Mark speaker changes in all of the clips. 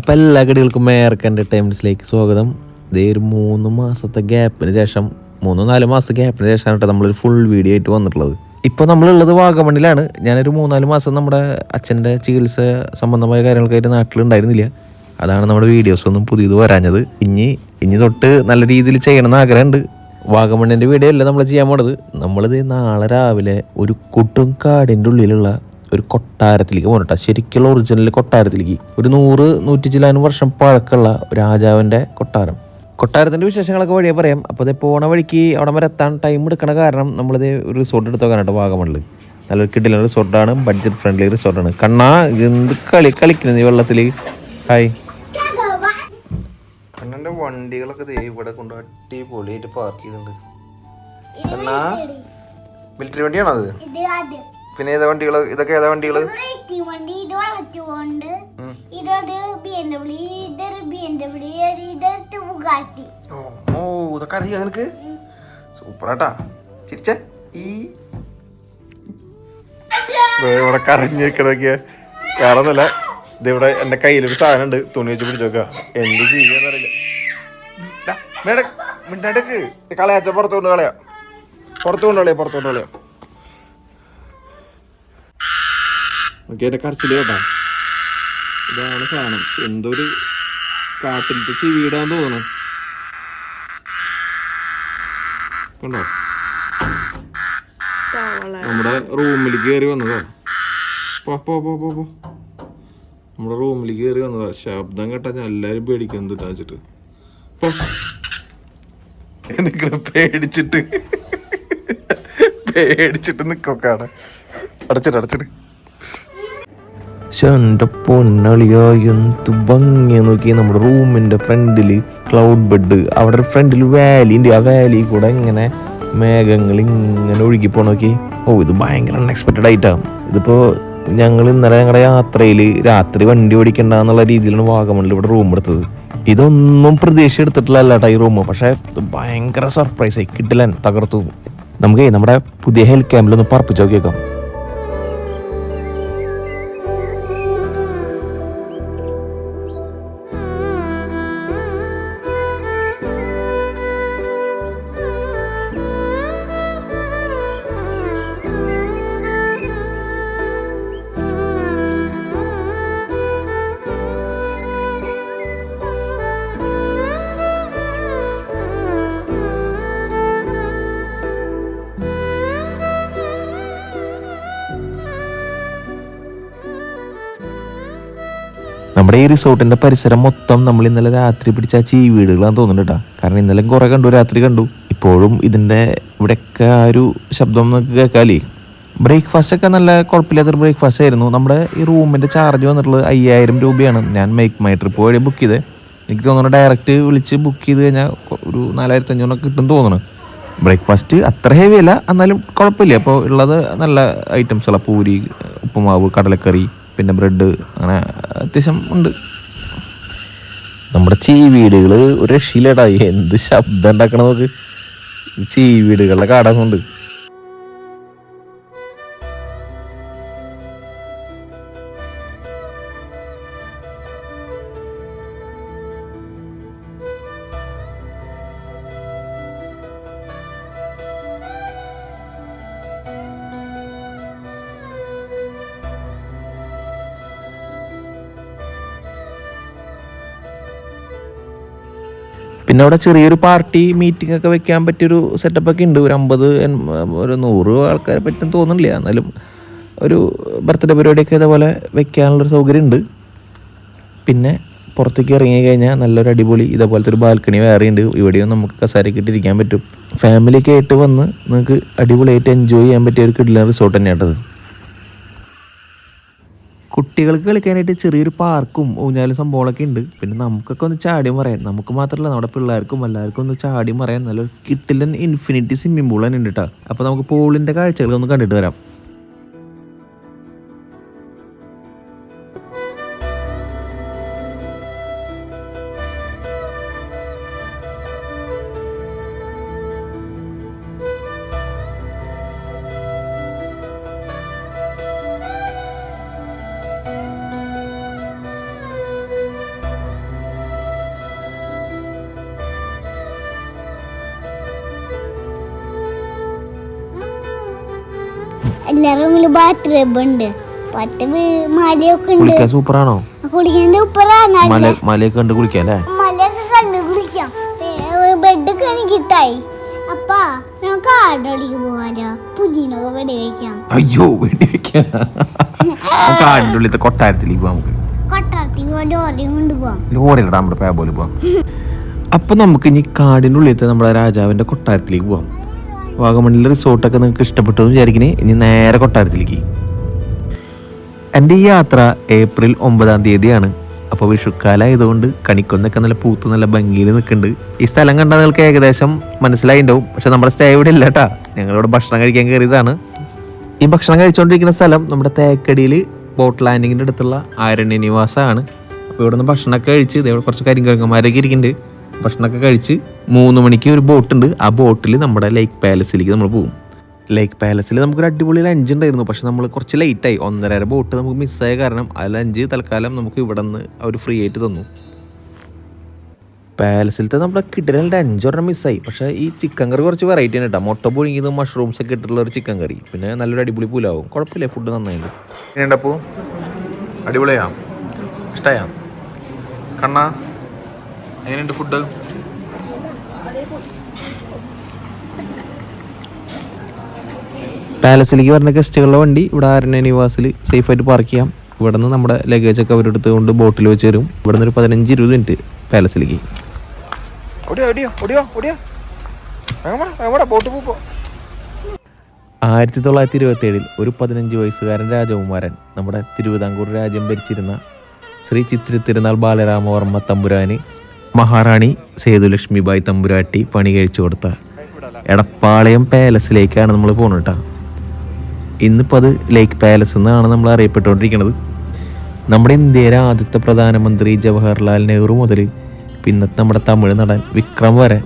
Speaker 1: അപ്പോൾ എല്ലാ കടികൾക്കും മേയർക്ക് എൻ്റർടൈൻമെൻറ്റ്സിലേക്ക് സ്വാഗതം ഇതേ ഒരു മൂന്ന് മാസത്തെ ഗ്യാപ്പിന് ശേഷം മൂന്നോ നാല് മാസത്തെ ഗ്യാപ്പിന് ശേഷമാണ് കേട്ടോ നമ്മളൊരു ഫുൾ വീഡിയോ ആയിട്ട് വന്നിട്ടുള്ളത് ഇപ്പോൾ നമ്മളുള്ളത് വാഗമണ്ണിലാണ് ഞാനൊരു മൂന്നാല് മാസം നമ്മുടെ അച്ഛൻ്റെ ചികിത്സ സംബന്ധമായ കാര്യങ്ങൾക്കായിട്ട് നാട്ടിലുണ്ടായിരുന്നില്ല അതാണ് നമ്മുടെ വീഡിയോസ് ഒന്നും പുതിയത് വരാഞ്ഞത് ഇനി ഇനി തൊട്ട് നല്ല രീതിയിൽ ചെയ്യണമെന്ന് ആഗ്രഹമുണ്ട് വാഗമണ്ണിൻ്റെ വീഡിയോ അല്ല നമ്മൾ ചെയ്യാൻ പോണത് നമ്മളിത് നാളെ രാവിലെ ഒരു കൊട്ടും കാടിൻ്റെ ഉള്ളിലുള്ള ഒരു കൊട്ടാരത്തിലേക്ക് പോകണം ശരിക്കുള്ള ഒറിജിനൽ കൊട്ടാരത്തിലേക്ക് ഒരു നൂറ് നൂറ്റി ചില്ലാനും വർഷം പഴക്കമുള്ള രാജാവിൻ്റെ കൊട്ടാരം കൊട്ടാരത്തിൻ്റെ വിശേഷങ്ങളൊക്കെ വഴിയെ പറയാം അപ്പോൾ അതേ പോണ വഴിക്ക് അവിടെ വരെ എത്താൻ ടൈം എടുക്കണ കാരണം നമ്മളിത് ഒരു റിസോർട്ട് എടുത്തു വെക്കാനായിട്ട് വാഗമണ്ണിൽ നല്ലൊരു കിട്ടില്ല റിസോർട്ടാണ് ബഡ്ജറ്റ് ഫ്രണ്ട്ലി റിസോർട്ടാണ് കണ്ണാ എന്ത് കളി കളിക്കുന്നത് ഈ വെള്ളത്തിൽ ഹായ് കണ്ണൻ്റെ വണ്ടികളൊക്കെ ദേ ഇവിടെ കൊണ്ട് അടിപൊളിയായിട്ട് പാർക്ക് ചെയ്തിട്ടുണ്ട് കണ്ണാ മിലിറ്ററി വണ്ടിയാണോ അത് പിന്നെ ഏതാ വണ്ടികൾ ഇതൊക്കെ ഏതാ വണ്ടികൾ
Speaker 2: വണ്ടി ഇത് വളച്ചുകൊണ്ട് ഇതൊരു ബി എം ഡബ്ല്യു ഇതൊരു ബി എം ഡബ്ല്യു ഇതൊരു ബുഗാട്ടി
Speaker 1: ഓ ഇതൊക്കെ അറിയാം നിനക്ക് സൂപ്പറാട്ടാ ചിരിച്ച ഈ ഇവിടെ കറിഞ്ഞിരിക്കണൊക്കെ വേറെ ഒന്നല്ല ഇതിവിടെ എന്റെ കയ്യിലൊരു സാധനം ഉണ്ട് തുണി വെച്ച് പിടിച്ചു നോക്കുക എന്ത് ചെയ്യാന്നറിയില്ല മിണ്ടടക്ക് കളയാച്ച പുറത്തുകൊണ്ട് കളയാം പുറത്തുകൊണ്ട് കളയാം പുറത്തുകൊണ്ട് കളയാം നോക്കി എൻ്റെ കരച്ചിൽ കേട്ടാ ഇതാണ് സാധനം എന്തൊരു കാട്ടിലത്തെ ചീടാന്ന് തോന്നുന്നു കണ്ടോ നമ്മുടെ റൂമിൽ കയറി വന്നതാ നമ്മുടെ റൂമിൽ കയറി വന്നതാ ശബ്ദം കേട്ടാ ഞാൻ എല്ലാരും പേടിക്കുന്നത് ഇട്ടാ വെച്ചിട്ട് പോ പേടിച്ചിട്ട് പേടിച്ചിട്ട് നിക്കൊക്കെ അടച്ചിട്ട് അടച്ചിട്ട് എൻ്റെ പൊന്നളിയായി എന്ത് ഭംഗിയെ നോക്കി നമ്മുടെ റൂമിൻ്റെ ഫ്രണ്ടിൽ ക്ലൗഡ് ബെഡ് അവിടെ ഫ്രണ്ടിൽ വാലിൻ്റെ ആ വാലി കൂടെ ഇങ്ങനെ മേഘങ്ങൾ ഇങ്ങനെ ഒഴുകി പോണോക്കി ഓ ഇത് ഭയങ്കര അൺഎക്സ്പെക്റ്റഡ് ആയിട്ടാണ് ഇതിപ്പോൾ ഞങ്ങൾ ഇന്നലെ ഞങ്ങളുടെ യാത്രയിൽ രാത്രി വണ്ടി ഓടിക്കണ്ട എന്നുള്ള രീതിയിലാണ് വാഗമണ്ണിൽ ഇവിടെ റൂം എടുത്തത് ഇതൊന്നും പ്രതീക്ഷ എടുത്തിട്ടില്ല കേട്ടോ ഈ റൂം പക്ഷേ ഭയങ്കര സർപ്രൈസ് ആയി കിട്ടില്ല തകർത്തു നമുക്ക് നമ്മുടെ പുതിയ ഹെൽത്ത് ക്യാമ്പിലൊന്ന് പറപ്പിച്ചു നോക്കിയേക്കാം നമ്മുടെ ഈ റിസോർട്ടിൻ്റെ പരിസരം മൊത്തം നമ്മൾ ഇന്നലെ രാത്രി പിടിച്ച ചീ വീടുകളാന്ന് തോന്നുന്നുണ്ട് കേട്ടോ കാരണം ഇന്നലെ കുറേ കണ്ടു രാത്രി കണ്ടു ഇപ്പോഴും ഇതിൻ്റെ ഇവിടെയൊക്കെ ആ ഒരു ശബ്ദം നമുക്ക് കേൾക്കാമല്ലേ ബ്രേക്ക്ഫാസ്റ്റ് ഒക്കെ നല്ല കുഴപ്പമില്ലാത്തൊരു ബ്രേക്ക്ഫാസ്റ്റ് ആയിരുന്നു നമ്മുടെ ഈ റൂമിൻ്റെ ചാർജ് വന്നിട്ടുള്ളത് അയ്യായിരം രൂപയാണ് ഞാൻ മേക്ക് മൈ ട്രിപ്പ് വഴി ബുക്ക് ചെയ്ത് എനിക്ക് തോന്നുന്നു ഡയറക്റ്റ് വിളിച്ച് ബുക്ക് ചെയ്ത് കഴിഞ്ഞാൽ ഒരു നാലായിരത്തി അഞ്ഞൂറൊക്കെ കിട്ടും തോന്നുന്നു ബ്രേക്ക്ഫാസ്റ്റ് അത്ര ഹെവി അല്ല എന്നാലും കുഴപ്പമില്ല അപ്പോൾ ഉള്ളത് നല്ല ഐറ്റംസുള്ള പൂരി ഉപ്പുമാവ് കടലക്കറി പിന്നെ ബ്രെഡ് അങ്ങനെ അത്യാവശ്യം ഉണ്ട് നമ്മുടെ ചീവീടുകൾ ഒരു രക്ഷയിലടാ എന്ത് ശബ്ദം ഉണ്ടാക്കണം നമുക്ക് ചീവീടുകളുടെ കാടങ്ങുണ്ട് പിന്നെ അവിടെ ചെറിയൊരു പാർട്ടി മീറ്റിംഗ് ഒക്കെ വെക്കാൻ പറ്റിയൊരു ഒക്കെ ഉണ്ട് ഒരു അമ്പത് ഒരു നൂറ് ആൾക്കാരെ പറ്റും തോന്നുന്നില്ല എന്നാലും ഒരു ബർത്ത്ഡേ പരിപാടിയൊക്കെ ഇതേപോലെ വെക്കാനുള്ളൊരു സൗകര്യം ഉണ്ട് പിന്നെ പുറത്തേക്ക് ഇറങ്ങി കഴിഞ്ഞാൽ നല്ലൊരു അടിപൊളി ഇതേപോലത്തെ ഒരു ബാൽക്കണി വേറെ ഉണ്ട് ഇവിടെയും നമുക്ക് കസാരക്കിട്ട് ഇരിക്കാൻ പറ്റും ഫാമിലിയൊക്കെ ആയിട്ട് വന്ന് നിങ്ങൾക്ക് അടിപൊളിയായിട്ട് എൻജോയ് ചെയ്യാൻ പറ്റിയ ഒരു കിഡ്ല റിസോർട്ട് തന്നെയാണ് കുട്ടികൾക്ക് കളിക്കാനായിട്ട് ചെറിയൊരു പാർക്കും ഊഞ്ഞാലും സംഭവങ്ങളൊക്കെ ഉണ്ട് പിന്നെ നമുക്കൊക്കെ ഒന്ന് ചാടിയും പറയാം നമുക്ക് മാത്രമല്ല നമ്മുടെ പിള്ളേർക്കും എല്ലാവർക്കും ഒന്ന് ചാടിയും പറയാൻ നല്ലൊരു കിട്ടില്ല ഇൻഫിനിറ്റി സ്വിമ്മിംഗ് പൂൾ തന്നെ ഉണ്ട് കേട്ടോ അപ്പോൾ നമുക്ക് പൂളിൻ്റെ കാഴ്ചകളൊന്ന് കണ്ടിട്ട് വരാം
Speaker 2: എല്ലാ റൂമിലും ഉണ്ട് മലയൊക്കെ ഉണ്ട്
Speaker 1: സൂപ്പറാണോ കണ്ട് കുളിക്കാം
Speaker 2: ബെഡൊക്കെ എനിക്ക് നമുക്ക് വെടി വെക്കാം
Speaker 1: അയ്യോ വെടി വെക്കാം കൊട്ടാരത്തിലേക്ക് കൊട്ടാരത്തിലേക്ക് പേ അപ്പൊ നമുക്ക് ഇനി കാടിൻ്റെ ഉള്ളിലത്തെ നമ്മുടെ രാജാവിന്റെ കൊട്ടാരത്തിലേക്ക് പോവാം വാഗമണ്ണിലെ റിസോർട്ടൊക്കെ നിങ്ങൾക്ക് ഇഷ്ടപ്പെട്ടു എന്ന് വിചാരിക്കുന്നത് ഇനി നേരെ കൊട്ടാരത്തിലേക്ക് എൻ്റെ ഈ യാത്ര ഏപ്രിൽ ഒമ്പതാം തീയതിയാണ് അപ്പോൾ ആയതുകൊണ്ട് കണിക്കൊന്നൊക്കെ നല്ല പൂത്ത് നല്ല ഭംഗിയിൽ നിൽക്കുന്നുണ്ട് ഈ സ്ഥലം കണ്ടാൽ നിങ്ങൾക്ക് ഏകദേശം മനസ്സിലായിണ്ടാവും പക്ഷെ നമ്മുടെ സ്റ്റേ ഇവിടെ ഇല്ല കേട്ടാ ഞങ്ങളിവിടെ ഭക്ഷണം കഴിക്കാൻ കയറിയതാണ് ഈ ഭക്ഷണം കഴിച്ചുകൊണ്ടിരിക്കുന്ന സ്ഥലം നമ്മുടെ തേക്കടിയിൽ ബോട്ട് ലാൻഡിങ്ങിൻ്റെ അടുത്തുള്ള ആരണ്യ നിവാസമാണ് അപ്പോൾ ഇവിടെ നിന്ന് ഭക്ഷണമൊക്കെ കഴിച്ച് ഇതേപോലെ കുറച്ച് കരിങ്കരങ്ങന്മാരൊക്കെ ഇരിക്കുന്നുണ്ട് ഭക്ഷണമൊക്കെ കഴിച്ച് മൂന്ന് മണിക്ക് ഒരു ബോട്ട് ഉണ്ട് ആ ബോട്ടിൽ നമ്മുടെ ലേക്ക് പാലസിലേക്ക് നമ്മൾ പോകും ലേക്ക് പാലസിൽ നമുക്കൊരു അടിപൊളി ലഞ്ച് ഉണ്ടായിരുന്നു പക്ഷെ നമ്മൾ കുറച്ച് ലേറ്റായി ഒന്നര ബോട്ട് നമുക്ക് മിസ്സായ കാരണം ആ ലഞ്ച് തൽക്കാലം നമുക്ക് ഇവിടെ നിന്ന് അവർ ഫ്രീ ആയിട്ട് തന്നു പാലസിലത്തെ നമ്മുടെ കിട്ടലിൽ ലഞ്ച് മിസ്സായി പക്ഷേ ഈ ചിക്കൻ കറി കുറച്ച് വെറൈറ്റി ആണ് കേട്ടോ മുട്ട പുഴുങ്ങിയത് മഷ്റൂംസ് ഒക്കെ ഇട്ടിട്ടുള്ള ഒരു ചിക്കൻ കറി പിന്നെ നല്ലൊരു അടിപൊളി പുലാവും കുഴപ്പമില്ല ഫുഡ് നന്നായിട്ട് എങ്ങനെയുണ്ടപ്പോൾ അടിപൊളിയാ ഇഷ്ടമായാ കണ്ണാ എങ്ങനെയുണ്ട് ഫുഡ് പാലസിലേക്ക് വരുന്ന ഗസ്റ്റുകളുടെ വണ്ടി ഇവിടെ ആരണ്യ നിവാസിൽ സേഫായിട്ട് പാർക്ക് ചെയ്യാം ഇവിടെ നിന്ന് നമ്മുടെ ലഗേജ് ഒക്കെ അവരെടുത്ത് കൊണ്ട് ബോട്ടിൽ വെച്ച് തരും ഇവിടെ നിന്ന് ഒരു പതിനഞ്ച് ഇരുപത് മിനിറ്റ് പാലസിലേക്ക് ആയിരത്തി തൊള്ളായിരത്തി ഇരുപത്തി ഏഴിൽ ഒരു പതിനഞ്ച് വയസ്സുകാരൻ രാജകുമാരൻ നമ്മുടെ തിരുവിതാംകൂർ രാജ്യം ഭരിച്ചിരുന്ന ശ്രീ ചിത്ര തിരുനാൾ ബാലരാമവർമ്മ തമ്പുരാന് മഹാറാണി സേതുലക്ഷ്മിബായി തമ്പുരാട്ടി പണി കഴിച്ചു കൊടുത്ത എടപ്പാളയം പാലസിലേക്കാണ് നമ്മൾ പോകുന്നത് കേട്ടോ ഇന്നിപ്പോൾ അത് ലേക്ക് പാലസ് എന്നാണ് നമ്മൾ അറിയപ്പെട്ടുകൊണ്ടിരിക്കുന്നത് നമ്മുടെ ഇന്ത്യയിലെ ആദ്യത്തെ പ്രധാനമന്ത്രി ജവഹർലാൽ നെഹ്റു മുതൽ പിന്നത്തെ നമ്മുടെ തമിഴ് നടൻ വിക്രം വരെ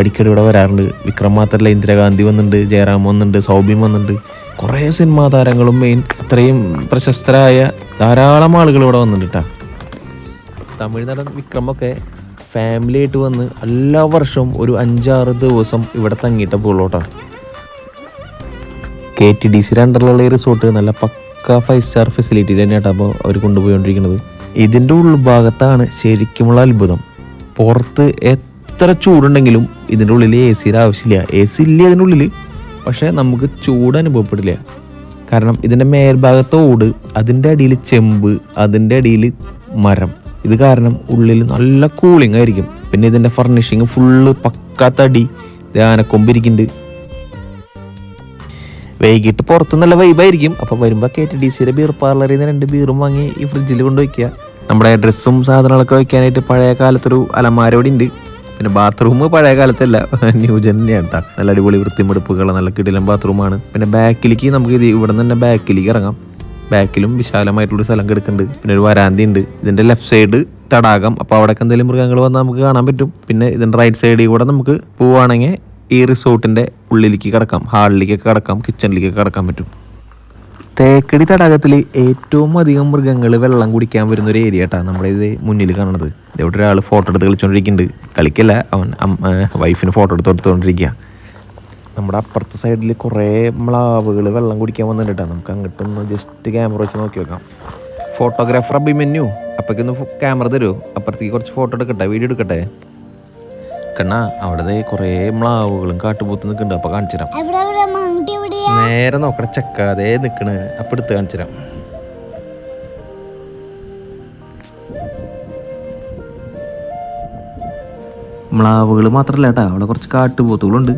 Speaker 1: അടിക്കടി ഇവിടെ വരാറുണ്ട് വിക്രം മാത്രമല്ല ഇന്ദിരാഗാന്ധി വന്നിട്ടുണ്ട് ജയറാം വന്നിട്ടുണ്ട് സൗബിൻ വന്നിട്ടുണ്ട് കുറേ സിനിമാ താരങ്ങളും മെയിൻ ഇത്രയും പ്രശസ്തരായ ധാരാളം ആളുകൾ ഇവിടെ വന്നിട്ടുണ്ട് തമിഴ് നടൻ വിക്രമൊക്കെ ഫാമിലിയായിട്ട് വന്ന് എല്ലാ വർഷവും ഒരു അഞ്ചാറ് ദിവസം ഇവിടെ തങ്ങിയിട്ടേ പോകുള്ളൂ കേട്ടോ കെ ടി ഡി സി രണ്ടറിലുള്ള ഈ റിസോർട്ട് നല്ല പക്ക ഫൈവ് സ്റ്റാർ ഫെസിലിറ്റി തന്നെയാണ് അപ്പോൾ അവർ കൊണ്ടുപോയിക്കൊണ്ടിരിക്കുന്നത് ഇതിൻ്റെ ഉൾഭാഗത്താണ് ശരിക്കുമുള്ള അത്ഭുതം പുറത്ത് എത്ര ചൂടുണ്ടെങ്കിലും ഇതിൻ്റെ ഉള്ളിൽ എ സിയുടെ ആവശ്യമില്ല എ സി ഇല്ല ഇതിൻ്റെ ഉള്ളിൽ പക്ഷേ നമുക്ക് ചൂട് അനുഭവപ്പെടില്ല കാരണം ഇതിൻ്റെ മേൽഭാഗത്തെ ഓട് അതിൻ്റെ അടിയിൽ ചെമ്പ് അതിൻ്റെ അടിയിൽ മരം ഇത് കാരണം ഉള്ളിൽ നല്ല കൂളിംഗ് ആയിരിക്കും പിന്നെ ഇതിൻ്റെ ഫർണിഷിങ് ഫുള്ള് പക്കാത്തടി ആനക്കൊമ്പിരിക്കുന്നുണ്ട് വൈകിട്ട് പുറത്ത് നല്ല വൈബായിരിക്കും അപ്പം വരുമ്പോൾ കെ ടി ഡി സിയുടെ ബീർ പാർലറിൽ നിന്ന് രണ്ട് ബീറും വാങ്ങി ഈ ഫ്രിഡ്ജിൽ കൊണ്ട് വയ്ക്കുക നമ്മുടെ ഡ്രസ്സും സാധനങ്ങളൊക്കെ വയ്ക്കാനായിട്ട് പഴയ കാലത്തൊരു അലമാരോടി ഉണ്ട് പിന്നെ ബാത്റൂം പഴയ കാലത്തല്ല ന്യൂ തന്നെയാണ് കേട്ടോ നല്ല അടിപൊളി വൃത്തിമെടുപ്പുകൾ നല്ല കിടിലം ബാത്റൂമാണ് പിന്നെ ബാക്കിലേക്ക് നമുക്ക് ഇത് ഇവിടെ നിന്ന് തന്നെ ബാക്കിലേക്ക് ഇറങ്ങാം ബാക്കിലും വിശാലമായിട്ടുള്ള സ്ഥലം കിടക്കുന്നുണ്ട് പിന്നെ ഒരു വരാന്തി ഉണ്ട് ഇതിൻ്റെ ലെഫ്റ്റ് സൈഡ് തടാകം അപ്പോൾ അവിടെ എന്തെങ്കിലും മൃഗങ്ങൾ വന്നാൽ നമുക്ക് കാണാൻ പറ്റും പിന്നെ ഇതിൻ്റെ റൈറ്റ് സൈഡിൽ കൂടെ നമുക്ക് പോവുകയാണെങ്കിൽ ഈ റിസോർട്ടിൻ്റെ ഉള്ളിലേക്ക് കിടക്കാം ഹാളിലേക്കൊക്കെ കിടക്കാം കിച്ചണിലേക്കൊക്കെ കിടക്കാൻ പറ്റും തേക്കടി തടാകത്തിൽ ഏറ്റവും അധികം മൃഗങ്ങൾ വെള്ളം കുടിക്കാൻ വരുന്ന ഒരു ഏരിയ കേട്ടോ നമ്മുടെ ഇത് മുന്നിൽ കാണുന്നത് ഇവിടെ ഒരാൾ ഫോട്ടോ എടുത്ത് കളിച്ചുകൊണ്ടിരിക്കുന്നുണ്ട് കളിക്കല്ല അവൻ വൈഫിന് ഫോട്ടോ എടുത്ത് കൊടുത്തുകൊണ്ടിരിക്കുക നമ്മുടെ അപ്പുറത്തെ സൈഡിൽ കുറേ മ്ലാവുകൾ വെള്ളം കുടിക്കാൻ വന്നിട്ടുണ്ട് നമുക്ക് അങ്ങോട്ടൊന്ന് ജസ്റ്റ് ക്യാമറ വെച്ച് നോക്കി വെക്കാം ഫോട്ടോഗ്രാഫർ അഭിമന്യു അപ്പോഴേക്കൊന്ന് ക്യാമറ തരുമോ അപ്പുറത്തേക്ക് കുറച്ച് ഫോട്ടോ എടുക്കട്ടെ വീഡിയോ എടുക്കട്ടെ കണ്ണ അവിടെ കൊറേ മ്ലാവുകളും കാട്ടുപോത്ത് നിൽക്കുന്നുണ്ട് അപ്പൊ കാണിച്ചുതരാം നേരെ നോക്കണ ചക്കാതെ നിക്കണ് അപ്പൊ എടുത്ത് കാണിച്ചുതരാം മ്ലാവുകൾ മാത്രല്ല കേട്ടാ അവിടെ കുറച്ച് കാട്ടുപോത്തുകളുണ്ട്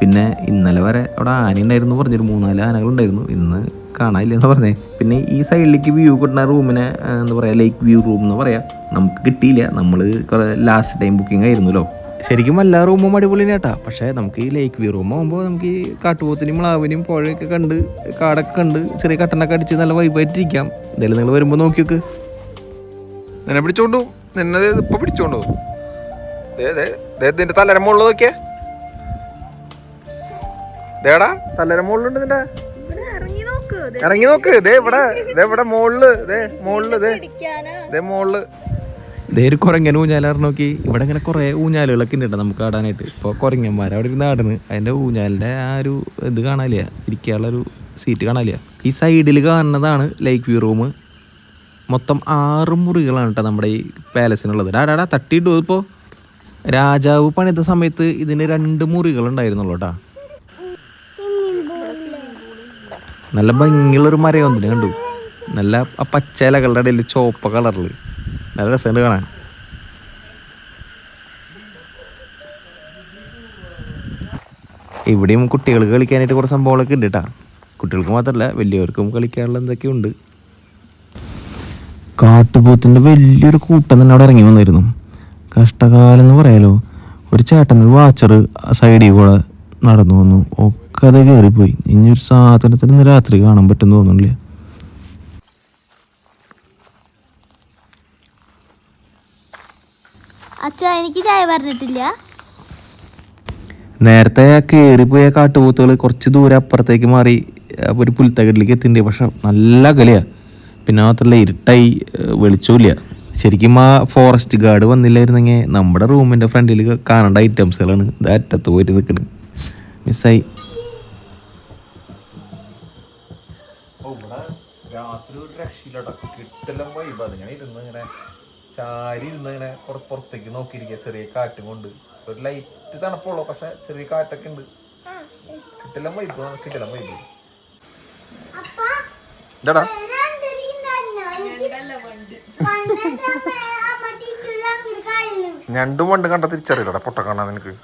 Speaker 1: പിന്നെ ഇന്നലെ വരെ അവിടെ ആന ഉണ്ടായിരുന്നു പറഞ്ഞൊരു മൂന്നാല് ആനകളുണ്ടായിരുന്നു ഇന്ന് കാണാനില്ലെന്ന് പറഞ്ഞേ പിന്നെ ഈ സൈഡിലേക്ക് വ്യൂ കിട്ടുന്ന റൂമിനെ എന്താ പറയുക ലേക്ക് വ്യൂ റൂം എന്ന് പറയാം നമുക്ക് കിട്ടിയില്ല നമ്മൾ കുറേ ലാസ്റ്റ് ടൈം ബുക്കിംഗ് ആയിരുന്നല്ലോ ശരിക്കും എല്ലാ റൂമും അടിപൊളി കേട്ടാ പക്ഷേ നമുക്ക് ഈ ലേക്ക് വ്യൂ റൂം ആകുമ്പോൾ നമുക്ക് ഈ കാട്ടുപോത്തിനും മ്ലാവിനും പുഴയൊക്കെ കണ്ട് കാടൊക്കെ കണ്ട് ചെറിയ കട്ടനൊക്കെ അടിച്ച് നല്ല വൈബായിട്ടിരിക്കാം എന്തായാലും നിങ്ങൾ വരുമ്പോൾ നോക്കി വെക്ക് നിന്നെ പിടിച്ചോണ്ടു നിന്നെ ഇപ്പൊ പിടിച്ചോണ്ടു നിന്റെ തലര മുകളിൽ നോക്കിയേ ദേടാ തലര മുകളിലുണ്ട് നിന്റെ ഇറങ്ങി നോക്ക് ദേ ഇവിടെ ദേ ഇവിടെ മുകളില് ദേ മുകളില് ദേ ദേ മുകളില് ഇതേര് കുറങ്ങനെ ഊഞ്ഞാലാറ് നോക്കി ഇവിടെ ഇങ്ങനെ കുറേ ഊഞ്ഞാലുകളൊക്കെ ഉണ്ടോ നമുക്ക് ആടാനായിട്ട് ഇപ്പോൾ കുറങ്ങന്മാർ അവിടെ ഇരുന്ന് ആടുന്നു അതിൻ്റെ ഊഞ്ഞാലിൻ്റെ ആ ഒരു ഇത് കാണാനില്ല ഇരിക്കാനുള്ളൊരു സീറ്റ് കാണാനില്ല ഈ സൈഡിൽ കാണുന്നതാണ് ലൈക് വ്യൂ റൂം മൊത്തം ആറ് മുറികളാണ് കേട്ടോ നമ്മുടെ ഈ പാലസിനുള്ളത് ഡാടാടാ തട്ടിയിട്ടു ഇപ്പോൾ രാജാവ് പണിത സമയത്ത് ഇതിന് രണ്ട് മുറികളുണ്ടായിരുന്നുള്ളൂ കേട്ടോ നല്ല ഭംഗിയുള്ളൊരു ഒന്നിനെ കണ്ടു നല്ല പച്ച ഇലകളുടെ ഇടയിൽ ചുവപ്പ് കളറിൽ നല്ല സെൻറ്റ് കാണാൻ ഇവിടെയും കുട്ടികൾക്ക് കളിക്കാനായിട്ട് കുറച്ച് സംഭവങ്ങളൊക്കെ ഉണ്ട് കേട്ടോ കുട്ടികൾക്ക് മാത്രമല്ല വലിയവർക്കും കളിക്കാനുള്ള എന്തൊക്കെയോ ഉണ്ട് കാട്ടുപോത്തിൻ്റെ വലിയൊരു കൂട്ടം തന്നെ അവിടെ ഇറങ്ങി വന്നിരുന്നു കഷ്ടകാലം എന്ന് പറയാലോ ഒരു ചേട്ടൻ ഒരു വാച്ചർ സൈഡിൽ കൂടെ നടന്നു വന്നു ഒക്കെ അത് കയറിപ്പോയി ഇനി ഒരു സാധനത്തിന് രാത്രി കാണാൻ പറ്റുമെന്ന് തോന്നുന്നില്ല
Speaker 2: അച്ഛാ എനിക്ക് ചായ പറഞ്ഞിട്ടില്ല
Speaker 1: നേരത്തെ കയറിപ്പോയ കാട്ടുപോത്തുകൾ കുറച്ച് ദൂരെ അപ്പുറത്തേക്ക് മാറി ഒരു പുൽത്തകടിലേക്ക് എത്തിൻ്റെ പക്ഷെ നല്ല അകലെയാണ് പിന്നെ മാത്രമല്ല ഇരുട്ടായി വെളിച്ചമില്ല ശരിക്കും ആ ഫോറസ്റ്റ് ഗാർഡ് വന്നില്ലായിരുന്നെങ്കിൽ നമ്മുടെ റൂമിൻ്റെ ഫ്രണ്ടിൽ കാണേണ്ട ഐറ്റംസുകളാണ് അറ്റത്ത് പോയിട്ട് നിൽക്കുന്നത് മിസ്സായി രാത്രി ഒരു രക്ഷയിലടക്കം കിട്ടില്ല പോയി അതിങ്ങനെ ഇരുന്ന് ഇങ്ങനെ ചാരി ഇരുന്ന് ഇങ്ങനെ പുറത്തേക്ക് നോക്കിയിരിക്കുക ചെറിയ കാറ്റും കൊണ്ട് ഒരു ലൈറ്റ് തണുപ്പുള്ളൂ പക്ഷെ ചെറിയ കാറ്റൊക്കെ ഉണ്ട് കിട്ടില്ല വൈബ് കിട്ടില്ല വൈബ് എന്താടാ ഞണ്ടും വണ്ടും കണ്ട തിരിച്ചറിയില്ലടാ പൊട്ട കാണാൻ നിനക്ക്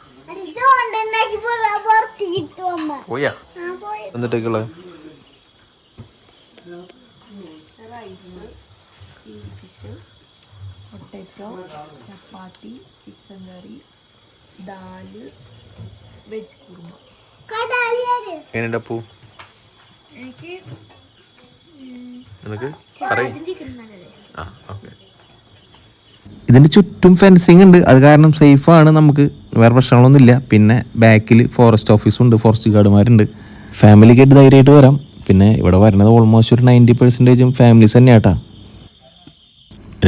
Speaker 1: പോയാ എന്നിട്ടേക്കുള്ളത്
Speaker 2: ചപ്പാത്തി ചിക്കൻ കറി ദാല് വെജ് കുറുമ
Speaker 1: ഇതിന്റെ ആ ചുറ്റും ഫെൻസിങ് ഉണ്ട് അത് കാരണം സേഫാണ് നമുക്ക് വേറെ പ്രശ്നങ്ങളൊന്നുമില്ല പിന്നെ ബാക്കിൽ ഫോറസ്റ്റ് ഓഫീസുണ്ട് ഫോറസ്റ്റ് ഗാർഡുമാരുണ്ട് ഫാമിലിക്കായിട്ട് ധൈര്യമായിട്ട് വരാം പിന്നെ ഇവിടെ വരുന്നത് ഓൾമോസ്റ്റ് ഒരു നയൻറ്റി പെർസെൻറ്റേജും ഫാമിലീസ് തന്നെയാട്ടാ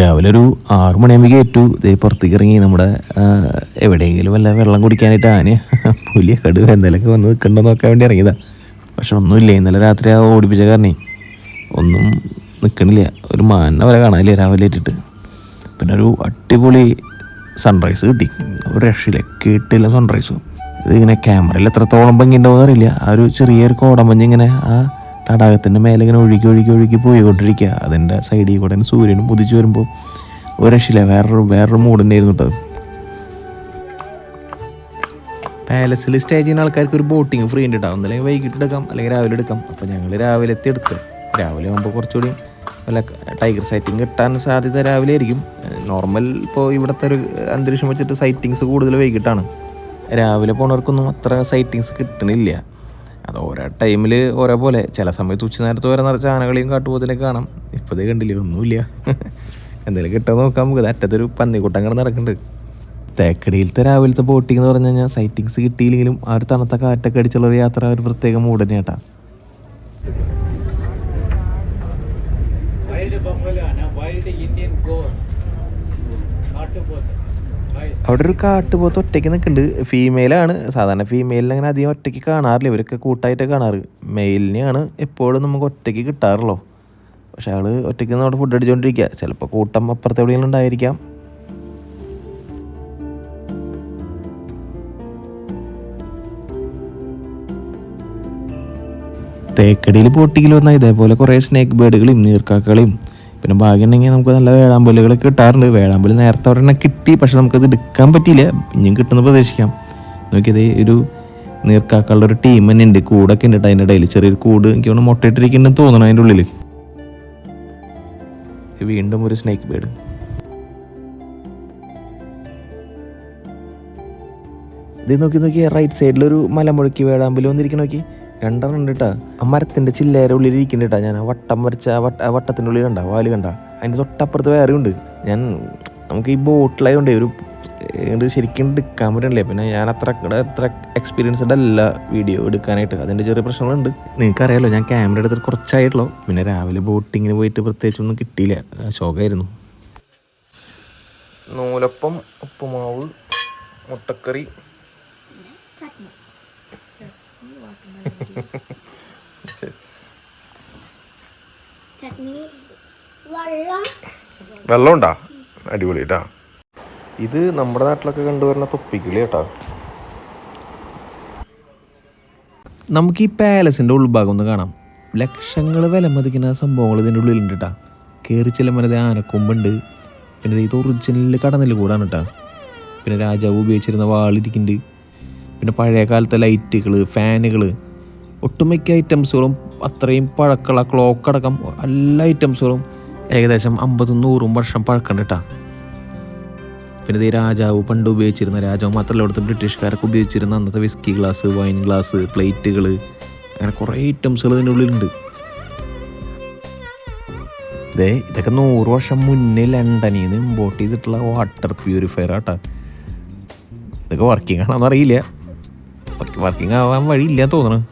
Speaker 1: രാവിലെ ഒരു ആറു മണിയാകുമ്പോൾ ഏറ്റു ഇതേ പുറത്തേക്ക് ഇറങ്ങി നമ്മുടെ എവിടെയെങ്കിലും വല്ല വെള്ളം കുടിക്കാനായിട്ട് ആന പുലിയ കടുവ എന്തെങ്കിലുമൊക്കെ വന്ന് നിൽക്കണ്ടോ നോക്കാൻ വേണ്ടി ഇറങ്ങിയതാ പക്ഷെ ഒന്നുമില്ല ഇന്നലെ രാത്രി ആ ഓടിപ്പിച്ച കാരണേ ഒന്നും നിൽക്കണില്ല ഒരു മാന വരെ കാണാനില്ല രാവിലെ ഏറ്റിട്ട് പിന്നെ ഒരു അടിപൊളി സൺറൈസ് കിട്ടി ഒരു രക്ഷയിലൊക്കെ ഇട്ടില്ല സൺറൈസ് ഇതിങ്ങനെ ക്യാമറയിൽ എത്രത്തോളം ഭംഗി ഉണ്ടാവുമെന്ന് അറിയില്ല ആ ഒരു ചെറിയൊരു കോടമഞ്ഞിങ്ങനെ ആ തടാകത്തിൻ്റെ മേലെ ഇങ്ങനെ ഒഴുകി ഒഴുകി ഒഴുകി പോയിക്കൊണ്ടിരിക്കുക അതിൻ്റെ സൈഡിൽ കൂടെ സൂര്യനും ഉദിച്ചു വരുമ്പോൾ ഒരു രക്ഷയില്ല വേറൊരു വേറൊരു മൂടന്നെയായിരുന്നു കേട്ടത് പാലസിൽ സ്റ്റേ ചെയ്യുന്ന ആൾക്കാർക്ക് ഒരു ബോട്ടിങ് ഫ്രീ ഉണ്ട് കേട്ടോ ഒന്നല്ലെങ്കിൽ വൈകിട്ട് എടുക്കാം അല്ലെങ്കിൽ രാവിലെ എടുക്കാം അപ്പോൾ ഞങ്ങൾ രാവിലെ എത്തി എടുത്ത് രാവിലെ ആകുമ്പോൾ കുറച്ചുകൂടി വല്ല ടൈഗർ സൈറ്റിംഗ് കിട്ടാൻ സാധ്യത രാവിലെ ആയിരിക്കും നോർമൽ ഇപ്പോൾ ഇവിടുത്തെ ഒരു അന്തരീക്ഷം വെച്ചിട്ട് സൈറ്റിങ്സ് കൂടുതൽ വൈകിട്ടാണ് രാവിലെ പോണവർക്കൊന്നും അത്ര സൈറ്റിങ്സ് കിട്ടണില്ല അത് ഓരോ ടൈമിൽ ഓരോ പോലെ ചില സമയത്ത് ഉച്ച നേരത്ത് വരെ നിറച്ച ആനകളെയും കാട്ടുപോത്തിനൊക്കെ കാണാം ഇപ്പോഴത്തെ കണ്ടില്ലേ ഒന്നുമില്ല എന്തെങ്കിലും കിട്ടാൻ നോക്കാം നമുക്ക് അറ്റത്തൊരു പന്നിക്കൂട്ടം കിടന്ന് നടക്കുന്നുണ്ട് തേക്കടിയിലത്തെ രാവിലത്തെ ബോട്ടിംഗ് എന്ന് പറഞ്ഞു കഴിഞ്ഞാൽ സൈറ്റിങ്സ് കിട്ടിയില്ലെങ്കിലും ആ ഒരു തണുത്ത കാറ്റൊക്കെ അടിച്ചുള്ള ഒരു യാത്ര ഒരു പ്രത്യേക മൂടനെ കേട്ടാ വൈൽഡ് വൈൽഡ് ഇന്ത്യൻ ഗോ കാട്ടുപോത്ത് അവിടെ ഒരു കാട്ടുപോത്ത് ഒറ്റയ്ക്ക് നിൽക്കുന്നുണ്ട് ഫീമെയിലാണ് സാധാരണ ഫീമെയിലിന് അങ്ങനെ അധികം ഒറ്റയ്ക്ക് കാണാറില്ല ഇവരൊക്കെ കൂട്ടായിട്ടേ കാണാറ് മെയിലിനെയാണ് എപ്പോഴും നമുക്ക് ഒറ്റയ്ക്ക് കിട്ടാറുള്ളൂ പക്ഷെ അയാൾ ഒറ്റയ്ക്ക് നമ്മുടെ ഫുഡ് അടിച്ചുകൊണ്ടിരിക്കുക ചിലപ്പോൾ കൂട്ടം അപ്പുറത്തെ എവിടെയെങ്കിലും ഉണ്ടായിരിക്കാം തേക്കടിയിൽ ബോട്ടിങ്ങിൽ ഇതേപോലെ കുറേ സ്നേക്ക് ബേഡുകളും നീർക്കാക്കളെയും പിന്നെ ഭാഗ്യം ഉണ്ടെങ്കിൽ നമുക്ക് നല്ല വേഴാമ്പലുകൾ കിട്ടാറുണ്ട് വേഴാമ്പല് നേരത്തെ ഒരെണ്ണം കിട്ടി പക്ഷെ നമുക്കത് എടുക്കാൻ പറ്റിയില്ല ഇനിയും കിട്ടുമെന്ന് പ്രതീക്ഷിക്കാം നോക്കിയത് ഒരു നീർക്കാക്കളുടെ ഒരു ടീം തന്നെ ഉണ്ട് കൂടൊക്കെ ഉണ്ട് അതിൻ്റെ ഇടയിൽ ചെറിയൊരു കൂട് എനിക്ക് തോന്നുന്നു മുട്ടയിട്ടിരിക്കുന്നുണ്ടെന്ന് തോന്നണം അതിൻ്റെ ഉള്ളിൽ വീണ്ടും ഒരു സ്നേക്ക് ബേഡ് ഇത് നോക്കി നോക്കി റൈറ്റ് സൈഡിലൊരു മലമുഴക്കി വേടാമ്പൽ വന്നിരിക്കണ നോക്കി രണ്ടെണ്ണം ഉണ്ടിട്ടാ ആ മരത്തിൻ്റെ ചില്ലേരെ ഉള്ളിൽ ഇരിക്കുന്നുണ്ടാ ഞാൻ വട്ടം വരച്ച വട്ടത്തിന്റെ വട്ട വട്ടത്തിൻ്റെ ഉള്ളിൽ കണ്ട വാല് കണ്ട അതിൻ്റെ തൊട്ടപ്പുറത്ത് വേറെ ഉണ്ട് ഞാൻ നമുക്ക് ഈ ബോട്ടിലായതുകൊണ്ട് ഒരു ശരിക്കും എടുക്കാൻ പറ്റണില്ലേ പിന്നെ ഞാൻ അത്ര അത്ര എക്സ്പീരിയൻസ്ഡ് അല്ല വീഡിയോ എടുക്കാനായിട്ട് അതിൻ്റെ ചെറിയ പ്രശ്നങ്ങളുണ്ട് നിങ്ങൾക്കറിയാലോ ഞാൻ ക്യാമറ എടുത്തിട്ട് കുറച്ചായിട്ടുള്ളൂ പിന്നെ രാവിലെ ബോട്ടിങ്ങിന് പോയിട്ട് പ്രത്യേകിച്ചൊന്നും കിട്ടിയില്ല ശോകമായിരുന്നു നൂലപ്പം ഉപ്പുമാവ് മുട്ടക്കറി ചട്നി വെള്ളം ഉണ്ടോ അടിപൊളി കേട്ടാ ഇത് നമ്മുടെ നാട്ടിലൊക്കെ കണ്ടുവരുന്ന തൊപ്പിക്കിളി കേട്ടോ നമുക്ക് ഈ പാലസിന്റെ ഉൾഭാഗം ഒന്ന് കാണാം ലക്ഷങ്ങൾ മതിക്കുന്ന സംഭവങ്ങൾ ഇതിൻ്റെ ഉള്ളിലുണ്ട് കേട്ടാ കയറി ചെല്ലുമ്പോൾ ആനക്കൊമ്പുണ്ട് പിന്നെ ഇത് ഒറിജിനൽ കടന്നിൽ കൂടാണ് കേട്ടാ പിന്നെ രാജാവ് ഉപയോഗിച്ചിരുന്ന വാളിരിക്കുന്നുണ്ട് പിന്നെ പഴയ കാലത്തെ ലൈറ്റുകൾ ഫാനുകൾ ഒട്ടുമിക്ക ഐറ്റംസുകളും അത്രയും പഴക്കമുള്ള ക്ലോക്ക് അടക്കം എല്ലാ ഐറ്റംസുകളും ഏകദേശം അമ്പതും നൂറും വർഷം പഴക്കമുണ്ട് കേട്ടോ പിന്നെ ഇത് രാജാവ് പണ്ട് ഉപയോഗിച്ചിരുന്ന രാജാവ് മാത്രമല്ല ഇവിടുത്തെ ബ്രിട്ടീഷുകാരൊക്കെ ഉപയോഗിച്ചിരുന്ന അന്നത്തെ വിസ്കി ഗ്ലാസ് വൈൻ ഗ്ലാസ് പ്ലേറ്റുകൾ അങ്ങനെ കുറേ ഐറ്റംസുകൾ ഇതിൻ്റെ ഉള്ളിലുണ്ട് ഇതേ ഇതൊക്കെ നൂറ് വർഷം മുന്നേ ലണ്ടനിൽ നിന്ന് ഇമ്പോർട്ട് ചെയ്തിട്ടുള്ള വാട്ടർ പ്യൂരിഫയർ ആട്ടാ ഇതൊക്കെ വർക്കിംഗ് ആണോന്നറിയില്ല വർക്കിംഗ് ആവാൻ വഴിയില്ല തോന്നണം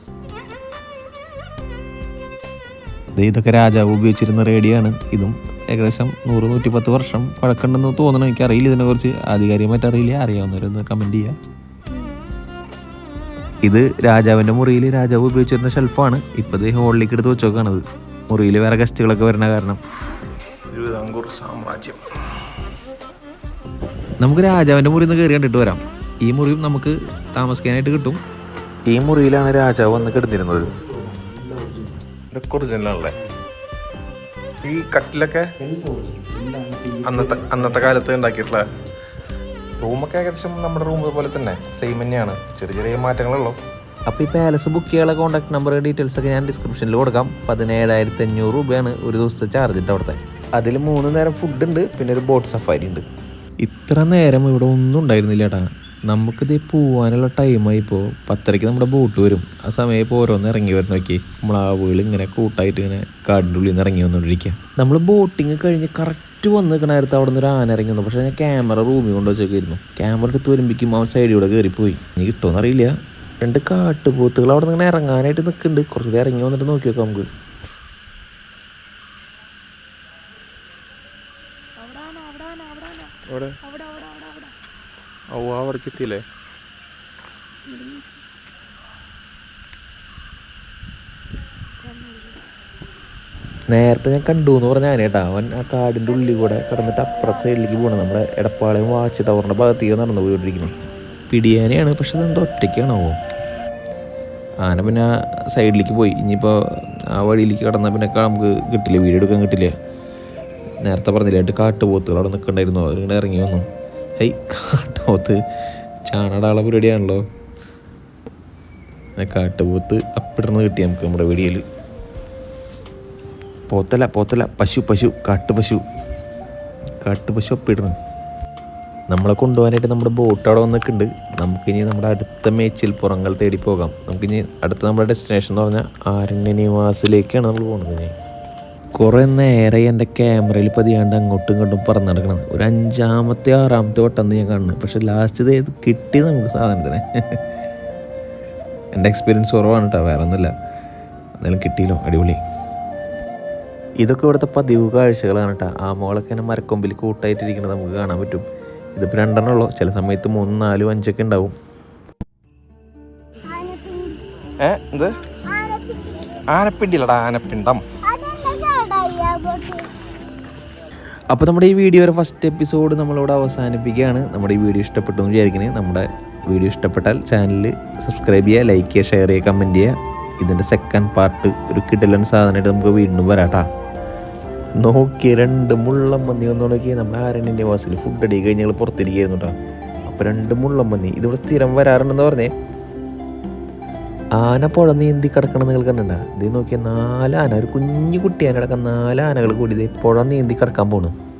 Speaker 1: ഇതൊക്കെ രാജാവ് ഉപയോഗിച്ചിരുന്ന റേഡിയോ ആണ് ഇതും ഏകദേശം നൂറ് പത്ത് വർഷം പഴക്കമുണ്ടെന്ന് തോന്നണം ഇതിനെ ഇതിനെക്കുറിച്ച് ആധികാരികമായിട്ട് അറിയില്ല അറിയാവുന്നവരൊന്ന് കമൻറ്റ് ചെയ്യാം ഇത് രാജാവിൻ്റെ മുറിയിൽ രാജാവ് ഉപയോഗിച്ചിരുന്ന ഷെൽഫാണ് ഇപ്പം ഇത് ഹോളിലേക്ക് എടുത്ത് വെച്ചോക്കാണത് മുറിയിൽ വേറെ ഗസ്റ്റുകളൊക്കെ വരുന്ന കാരണം സാമ്രാജ്യം നമുക്ക് രാജാവിൻ്റെ മുറിയിൽ നിന്ന് കയറി കണ്ടിട്ട് വരാം ഈ മുറിയും നമുക്ക് താമസിക്കാനായിട്ട് കിട്ടും ഈ മുറിയിലാണ് രാജാവ് വന്ന് കിടന്നിരുന്നത് ഇതൊക്കെ ഒറിജിനലാണല്ലേ ഈ കട്ടിലൊക്കെ അന്നത്തെ അന്നത്തെ കാലത്ത് ഉണ്ടാക്കിയിട്ടുള്ള റൂമൊക്കെ ഏകദേശം നമ്മുടെ റൂം പോലെ തന്നെ സെയിം തന്നെയാണ് ചെറിയ ചെറിയ മാറ്റങ്ങളുള്ളൂ അപ്പോൾ ഈ പാലസ് ബുക്ക് ചെയ്യാനുള്ള കോൺടാക്ട് നമ്പർ ഡീറ്റെയിൽസ് ഒക്കെ ഞാൻ ഡിസ്ക്രിപ്ഷനിൽ കൊടുക്കാം പതിനേഴായിരത്തി അഞ്ഞൂറ് രൂപയാണ് ഒരു ദിവസത്തെ ചാർജ് ഉണ്ട് അവിടുത്തെ അതിൽ മൂന്ന് നേരം ഫുഡ് ഉണ്ട് പിന്നെ ഒരു ബോട്ട് സഫാരി ഉണ്ട് ഇത്ര നേരം ഇവിടെ ഒന്നും ഉണ്ടായിരുന്നില്ല ചേട്ടാ നമുക്കിത് പോകാനുള്ള ടൈമായി ഇപ്പോൾ പത്തരയ്ക്ക് നമ്മുടെ ബോട്ട് വരും ആ സമയം ഇപ്പോൾ ഓരോന്ന് ഇറങ്ങി വരണം നോക്കി വീട് ഇങ്ങനെ കൂട്ടായിട്ട് ഇങ്ങനെ കാടിൻ്റെ ഉള്ളിൽ നിന്ന് ഇറങ്ങി വന്നുകൊണ്ടിരിക്കുക നമ്മൾ ബോട്ടിങ് കഴിഞ്ഞ് കറക്റ്റ് വന്ന് നിൽക്കണ നേരത്ത് അവിടെ നിന്ന് ഒരു ആന ഇറങ്ങി വന്നു പക്ഷേ ഞാൻ ക്യാമറ റൂമിൽ കൊണ്ട് വെച്ചേക്കായിരുന്നു ക്യാമറ എടുത്ത് വരുമ്പോഴേക്കും അവൻ സൈഡിലൂടെ കയറിപ്പോയി ഇനി കിട്ടുമോ അറിയില്ല രണ്ട് കാട്ടുപോത്തുകൾ അവിടെ നിന്ന് ഇങ്ങനെ ഇറങ്ങാനായിട്ട് നിൽക്കുന്നുണ്ട് കുറച്ചുകൂടി ഇറങ്ങി വന്നിട്ട് നോക്കി നോക്കാം നമുക്ക് അവിടെ ഓ ആ നേരത്തെ ഞാൻ കണ്ടു എന്ന് പറഞ്ഞാൽ ആനേട്ടാ അവൻ ആ കാടിൻ്റെ ഉള്ളിൽ കൂടെ കടന്നിട്ട് അപ്പുറ സൈഡിലേക്ക് പോകണം നമ്മുടെ എടപ്പാളയും വാച്ച് ടവറിൻ്റെ ഭാഗത്തേക്ക് നടന്നു പോയിക്കൊണ്ടിരിക്കുന്നു പിടിയാനയാണ് പക്ഷെ അതെന്താ ഒറ്റയ്ക്കാണോ ആന പിന്നെ സൈഡിലേക്ക് പോയി ഇനിയിപ്പോൾ ആ വഴിയിലേക്ക് കടന്നാൽ പിന്നെ നമുക്ക് കിട്ടില്ല വീഡിയോ എടുക്കാൻ കിട്ടില്ല നേരത്തെ പറഞ്ഞില്ലായിട്ട് കാട്ടുപോത്തുകൾ അവിടെ നിൽക്കണ്ടായിരുന്നു അവരിങ്ങനെ ഇറങ്ങി വന്നു ഹേയ് കാട്ടുപോത്ത് ചാണടാളെ പരിപാടിയാണല്ലോ കാട്ടുപോത്ത് അപ്പിടന്ന് കിട്ടി നമുക്ക് നമ്മുടെ വീഡിയോയിൽ പോത്തല പോത്തല പശു പശു കാട്ടുപശു കാട്ടുപശു അപ്പിടുന്ന് നമ്മളെ കൊണ്ടുപോകാനായിട്ട് നമ്മുടെ ബോട്ട് അവിടെ വന്നിട്ടുണ്ട് നമുക്കിനി നമ്മുടെ അടുത്ത മേച്ചിൽ പുറങ്ങൾ തേടി പോകാം നമുക്കിനി അടുത്ത നമ്മുടെ ഡെസ്റ്റിനേഷൻ എന്ന് പറഞ്ഞാൽ ആരണ്യനിവാസിലേക്കാണ് നമ്മൾ പോകുന്നത് ഇനി കുറേ നേരെ എൻ്റെ ക്യാമറയിൽ പതിയാണ്ട് അങ്ങോട്ടും ഇങ്ങോട്ടും പറന്ന് നടക്കണം ഒരു അഞ്ചാമത്തെ ആറാമത്തെ വട്ടം ഞാൻ കാണുന്നത് പക്ഷെ ലാസ്റ്റ് ഇത് കിട്ടി നമുക്ക് സാധനത്തിന് എൻ്റെ എക്സ്പീരിയൻസ് കുറവാണ് കേട്ടോ വേറെ ഒന്നുമില്ല എന്തായാലും കിട്ടിയല്ലോ അടിപൊളി ഇതൊക്കെ ഇവിടുത്തെ പതിവ് കാഴ്ചകളാണ് കേട്ടോ ആ മോളൊക്കെ ഇങ്ങനെ മരക്കൊമ്പിൽ കൂട്ടായിട്ടിരിക്കുന്നത് നമുക്ക് കാണാൻ പറ്റും ഇതിപ്പോൾ രണ്ടെണ്ണം ഉള്ളു ചില സമയത്ത് മൂന്ന് നാലും അഞ്ചൊക്കെ ഉണ്ടാവും ഏ എന്ത് ആനപ്പിണ്ടിയിലടാ ആനപ്പിണ്ടം അപ്പോൾ നമ്മുടെ ഈ വീഡിയോയുടെ ഫസ്റ്റ് എപ്പിസോഡ് നമ്മളിവിടെ അവസാനിപ്പിക്കുകയാണ് നമ്മുടെ ഈ വീഡിയോ ഇഷ്ടപ്പെട്ടു എന്ന് വിചാരിക്കണേ നമ്മുടെ വീഡിയോ ഇഷ്ടപ്പെട്ടാൽ ചാനൽ സബ്സ്ക്രൈബ് ചെയ്യുക ലൈക്ക് ചെയ്യുക ഷെയർ ചെയ്യുക കമൻറ്റ് ചെയ്യുക ഇതിൻ്റെ സെക്കൻഡ് പാർട്ട് ഒരു കിടലൻ സാധനമായിട്ട് നമുക്ക് വീണ്ടും വരാട്ടാ നോക്കി രണ്ട് മുള്ളം മന്തി വന്നോളൊക്കെ നമ്മുടെ ആരണ്യൻ്റെ വാസിൽ ഫുഡ് അടി കഴിഞ്ഞ് ഞങ്ങൾ പുറത്തിരിക്കുകയായിരുന്നു കേട്ടോ അപ്പോൾ രണ്ട് മുള്ളം മന്തി ഇതിവിടെ സ്ഥിരം വരാറുണ്ടെന്ന് പറഞ്ഞേ ആന പുഴ നീന്തി കിടക്കണം നിങ്ങൾ കണ്ടണ്ട ഇത് നോക്കിയ നാല് ആന ഒരു കുഞ്ഞു കുട്ടി ആന കിടക്കാൻ നാല് ആനകൾ കൂടി ഇത് പുഴ നീന്തി കിടക്കാൻ പോകണം